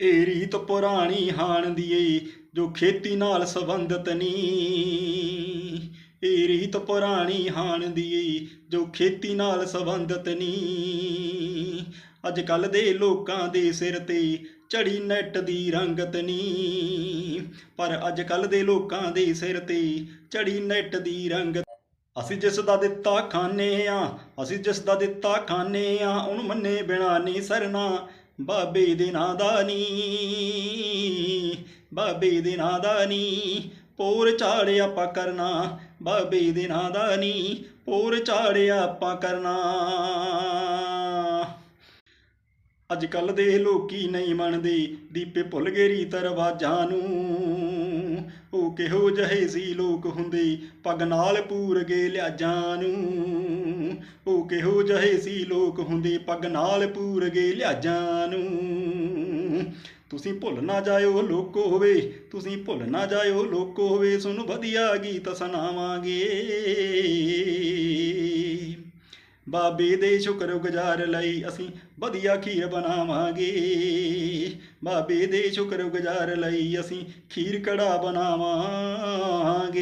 ਇਹ ਰੀਤ ਪੁਰਾਣੀ ਹਾਣ ਦੀ ਏ ਜੋ ਖੇਤੀ ਨਾਲ ਸੰਬੰਧਤ ਨੀ। ਇਹ ਰੀਤ ਪੁਰਾਣੀ ਹਾਣ ਦੀ ਏ ਜੋ ਖੇਤੀ ਨਾਲ ਸੰਬੰਧਤ ਨੀ। ਅੱਜ ਕੱਲ ਦੇ ਲੋਕਾਂ ਦੇ ਸਿਰ ਤੇ ਚੜੀ ਨੈਟ ਦੀ ਰੰਗਤ ਨੀ। ਪਰ ਅੱਜ ਕੱਲ ਦੇ ਲੋਕਾਂ ਦੇ ਸਿਰ ਤੇ ਚੜੀ ਨੈਟ ਦੀ ਰੰਗਤ ਅਸੀਂ ਜਿਸ ਦਾ ਦਿੱਤਾ ਖਾਨੇ ਆ, ਅਸੀਂ ਜਿਸ ਦਾ ਦਿੱਤਾ ਖਾਨੇ ਆ, ਉਹਨੂੰ ਮੰਨੇ ਬਿਨਾ ਨਹੀਂ ਸਰਨਾ। ਬਾਬੇ ਦੇ ਨਾਂ ਦਾ ਨੀ, ਬਾਬੇ ਦੇ ਨਾਂ ਦਾ ਨੀ, ਪੋਰ ਝਾੜ ਆਪਾਂ ਕਰਨਾ, ਬਾਬੇ ਦੇ ਨਾਂ ਦਾ ਨੀ, ਪੋਰ ਝਾੜ ਆਪਾਂ ਕਰਨਾ। ਅੱਜ ਕੱਲ ਦੇ ਲੋਕੀ ਨਹੀਂ ਮੰਨਦੇ, ਦੀਪੇ ਭੁੱਲ ਗਏ ਰੀਤ ਰਿਵਾਜਾਂ ਨੂੰ। ਉਹ ਕਿਹੋ ਜਹੇ ਸੀ ਲੋਕ ਹੁੰਦੇ ਪੱਗ ਨਾਲ ਪੂਰ ਗਏ ਲਿਆਜਾਂ ਨੂੰ। ਕਿਹੋ ਜਿਹੇ ਸੀ ਲੋਕ ਹੁੰਦੇ ਪੱਗ ਨਾਲ ਪੂਰ ਗਏ ਲਿਆਜਾਂ ਨੂੰ। ਤੁਸੀਂ ਭੁੱਲ ਨਾ ਜਾਇਓ ਲੋਕੋ ਹੋਵੇ, ਤੁਸੀਂ ਭੁੱਲ ਨਾ ਜਾਇਓ ਲੋਕੋ ਹੋਵੇ, ਸੁਣ ਵਧੀਆ ਗੀਤ ਸੁਣਾਵਾਂਗੇ। ਬਾਬੇ ਦੇ ਸ਼ੁਕਰ ਗੁਜ਼ਾਰ ਲਈ ਅਸੀਂ ਵਧੀਆ ਖੀਰ ਬਣਾਵਾਂਗੇ। ਬਾਬੇ ਦੇ ਸ਼ੁਕਰ ਗੁਜ਼ਾਰ ਲਈ ਅਸੀਂ ਖੀਰ ਕੜਾ ਬਣਾਵਾਂਗੇ।